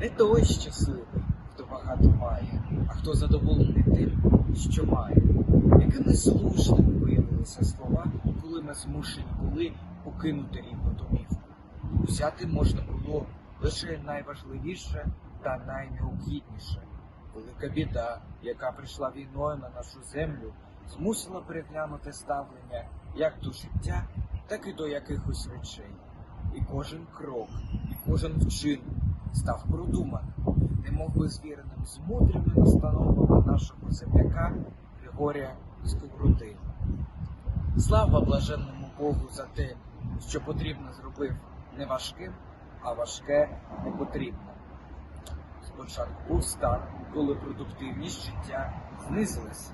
Не той щасливий, хто багато має, а хто задоволений тим, що має. Якими слушними виявилися слова, коли ми змушені були покинути рідну домівку. Взяти можна було лише найважливіше та найнеобхідніше. Велика біда, яка прийшла війною на нашу землю, змусила переглянути ставлення як до життя, так і до якихось речей. І кожен крок, і кожен вчинок став продуманим, немов би звіреним з мудрими настановами нашого земляка Григорія Сковороди. Слава блаженному Богу за те, що потрібно зробив не важким, а важке не потрібно. Спочатку був стан, коли продуктивність життя знизилася.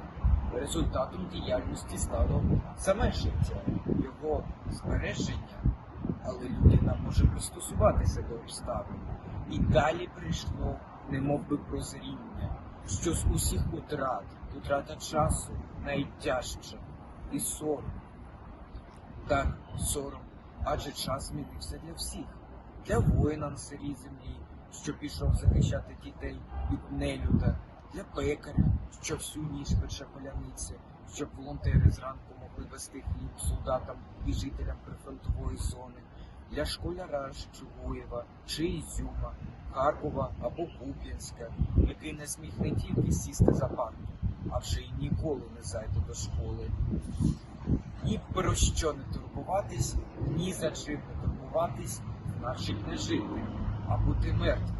Результатом діяльності стало саме життя, його збереження, але людина може пристосуватися до обставин. І далі прийшло немов би прозріння, що з усіх утрат, утрата часу найтяжча і сором. Так, сором, адже час змінився для всіх, для воїна на сирій землі, що пішов захищати дітей від нелюда, для пекаря, що всю ніч пече поляниці, щоб волонтери зранку могли вести хліб солдатам і жителям прифронтової зони, для школяра Чугуєва чи Ізюма, Харкова або Куп'янська, який не зміг не тільки сісти за парту, а вже й ніколи не зайде до школи. Ні про що не турбуватись, ні за чим не турбуватись, значить не жити, а бути мертвим.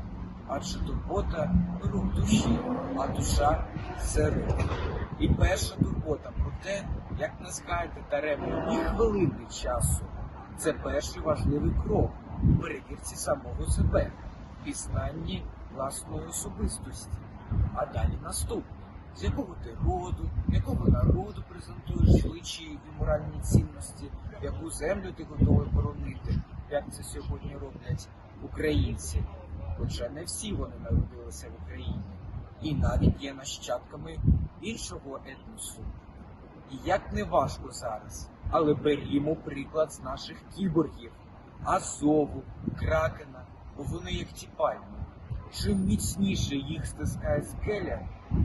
Адже турбота рух душі, а душа це рух. І перша турбота про те, як не згаяти даремно ні хвилини часу. Це перший важливий крок у перевірці самого себе, пізнанні власної особистості. А далі наступне. З якого ти роду, якого народу презентуєш звичаї і моральні цінності, яку землю ти готовий боронити, як це сьогодні роблять українці. Хоча не всі вони народилися в Україні, і навіть є нащадками іншого етносу. І як не важко зараз, але берімо приклад з наших кіборгів, Азову, Кракена, бо вони як ті пальми. Чим міцніше їх стискає скеля,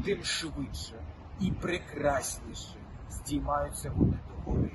тим швидше і прекрасніше здіймаються вони до гори.